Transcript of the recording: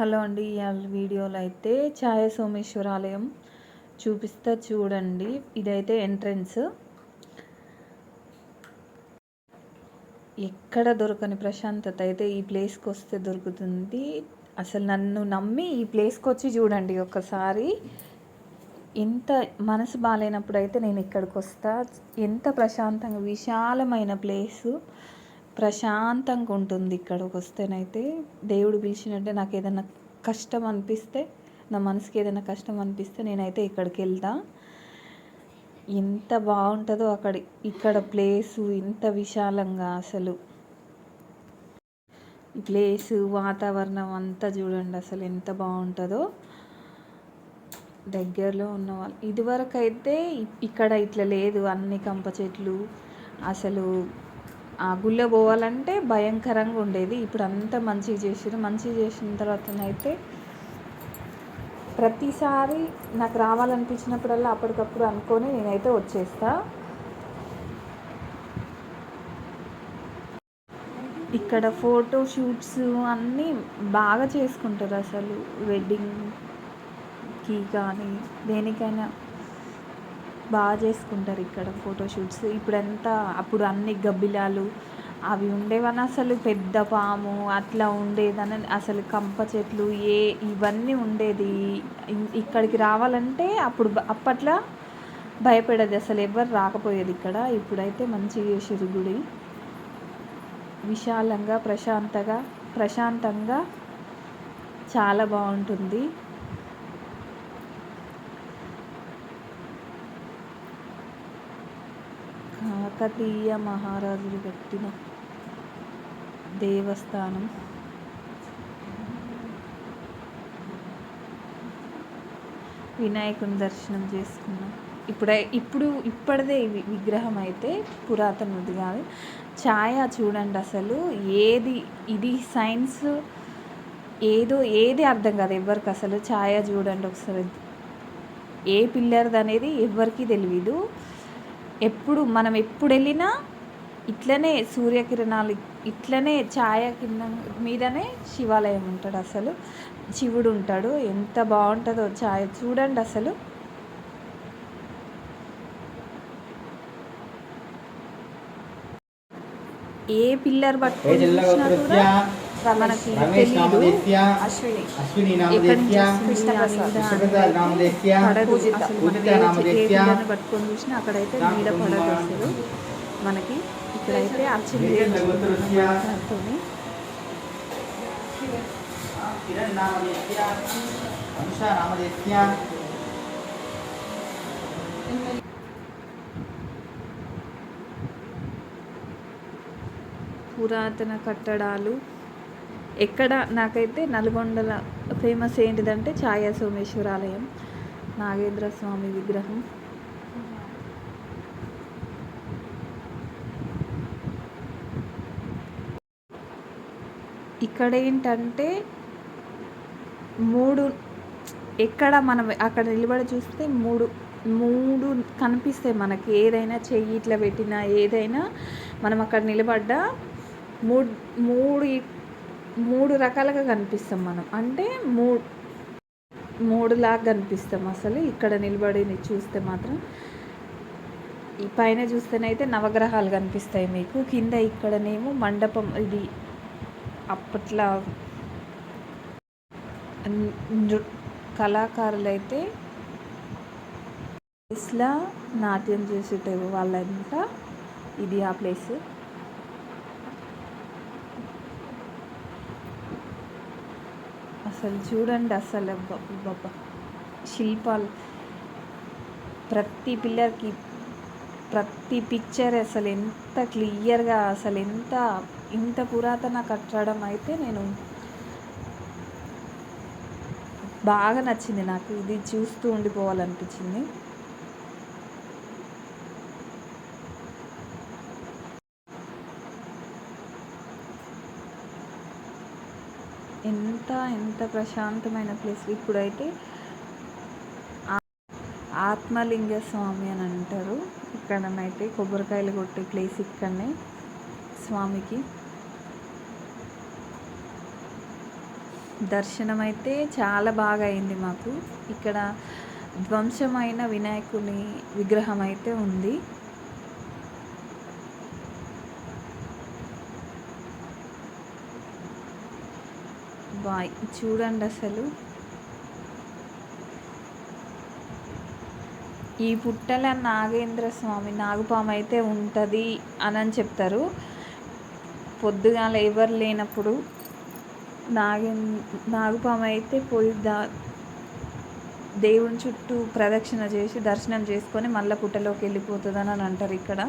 Hello అండి ఇవాళ వీడియోలో అయితే ఛాయ సోమేశ్వర ఆలయం చూపిస్తా చూడండి. ఇదైతే ఎంట్రన్స్ ఎక్కడ దొరకని ప్రశాంతత అయితే ఈ ప్లేస్కి వస్తే దొరుకుతుంది. అసలు నన్ను నమ్మి ఈ ప్లేస్కి వచ్చి చూడండి ఒకసారి. ఎంత మనసు బాగాలేనప్పుడు అయితే నేను ఇక్కడికి వస్తా. ఎంత ప్రశాంతంగా విశాలమైన ప్లేసు ప్రశాంతంగా ఉంటుంది ఇక్కడికి వస్తేనైతే దేవుడు పిలిచినట్టే నాకు ఏదైనా కష్టం అనిపిస్తే నా మనసుకి ఏదైనా కష్టం అనిపిస్తే నేనైతే ఇక్కడికి వెళ్తా ఎంత బాగుంటుందో అక్కడ ఇక్కడ ప్లేసు ఇంత విశాలంగా అసలు. ప్లేసు వాతావరణం అంతా చూడండి అసలు ఎంత బాగుంటుందో దగ్గరలో ఉన్న వాళ్ళు ఇదివరకు అయితే ఇక్కడ ఇట్లా లేదు అన్ని కంప చెట్లు అసలు ఆ గుళ్ళో పోవాలంటే భయంకరంగా ఉండేది. ఇప్పుడు అంతా మంచిగా చేసారు మంచిగా చేసిన తర్వాతనైతే ప్రతిసారి నాకు రావాలనిపించినప్పుడల్లా అప్పటికప్పుడు అనుకొని నేనైతే వచ్చేస్తా. ఇక్కడ ఫోటో షూట్స్ అన్నీ బాగా చేసుకుంటారు అసలు. వెడ్డింగ్కి కానీ దేనికైనా. బాగా చేసుకుంటారు ఇక్కడ ఫోటోషూట్స్. ఇప్పుడంతా అప్పుడు అన్ని గబ్బిలాలు అవి ఉండేవని అసలు పెద్ద పాము అట్లా ఉండేదని అసలు కంప చెట్లు ఏ ఇవన్నీ ఉండేది. ఇక్కడికి రావాలంటే అప్పుడు అప్పట్లో భయపడేది. అసలు ఎవరు రాకపోయేది ఇక్కడ. ఇప్పుడైతే మంచిగా చేసారు గుడి. విశాలంగా ప్రశాంతంగా ప్రశాంతంగా చాలా బాగుంటుంది. కాకతీయ మహారాజులు కట్టిన దేవస్థానం. వినాయకుని దర్శనం చేసుకున్నాం ఇప్పుడే ఇప్పుడు ఇప్పటిదే విగ్రహం అయితే పురాతనది కాదు. ఛాయ చూడండి అసలు ఏది ఇది సైన్స్ ఏదో ఏది అర్థం కాదు ఎవరికి అసలు. ఛాయ చూడండి ఒకసారి. ఏ పిల్లర్ది అనేది ఎవరికీ తెలియదు ఎప్పుడు మనం ఎప్పుడు వెళ్ళినా ఇట్లనే సూర్యకిరణాలు ఇట్లనే ఛాయ కింద మీదనే శివాలయం ఉంటాడు అసలు. శివుడు ఉంటాడు. ఎంత బాగుంటుందో ఛాయ చూడండి అసలు. ఏ పిల్లర్ పట్టుకొని కూడా మనకి పట్టుకొని చూసినా అక్కడైతే నీడ మనకి ఇక్కడైతే అర్చన పురాతన కట్టడాలు ఎక్కడ నాకైతే నల్గొండల ఫేమస్ ఏంటిదంటే ఛాయా సోమేశ్వర ఆలయం నాగేంద్ర స్వామి విగ్రహం. ఇక్కడ ఏంటంటే మూడు ఎక్కడ మనం అక్కడ నిలబడి చూస్తే మూడు మూడు కనిపిస్తాయి మనకి. ఏదైనా చెయ్యి ఇట్లా పెట్టినా ఏదైనా మనం అక్కడ నిలబడ్డా మూడు మూడు మూడు రకాలుగా కనిపిస్తాం మనం. అంటే మూ మూడులాగా కనిపిస్తాం అసలు. ఇక్కడ నిలబడి చూస్తే మాత్రం ఈ పైన చూస్తేనైతే నవగ్రహాలు కనిపిస్తాయి మీకు. కింద ఇక్కడనేమో మండపం ఇది. అప్పట్లో కళాకారులైతే ప్లేస్లో నాట్యం చేసేటవి వాళ్ళంతా ఇది ఆ ప్లేస్. అసలు చూడండి అసలు బాబా శిల్పాలు. ప్రతి పిల్లర్కి ప్రతి పిక్చర్ అసలు ఎంత క్లియర్గా అసలు ఎంత ఇంత పురాతన కట్టడం అయితే నేను బాగా నచ్చింది నాకు. ఇది చూస్తూ ఉండిపోవాలనిపించింది. ఎంత ఎంత ప్రశాంతమైన ప్లేస్. ఇప్పుడైతే ఆత్మలింగ స్వామి అని అంటారు. ఇక్కడనైతే కొబ్బరికాయలు కొట్టే ప్లేస్ ఇక్కడనే స్వామికి. దర్శనం అయితే చాలా బాగా అయింది మాకు. ఇక్కడ ధ్వంసమైన వినాయకుని విగ్రహం అయితే ఉంది. బాయ్. చూడండి అసలు. ఈ పుట్టల నాగేంద్ర స్వామి నాగుపాము అయితే ఉంటుంది అని అని చెప్తారు. పొద్దుగాల ఎవరు లేనప్పుడు నాగే నాగుపాము అయితే పోయి దా దేవుని చుట్టూ ప్రదక్షిణ చేసి దర్శనం చేసుకొని మళ్ళీ పుట్టలోకి వెళ్ళిపోతుందని అని అంటారు ఇక్కడ.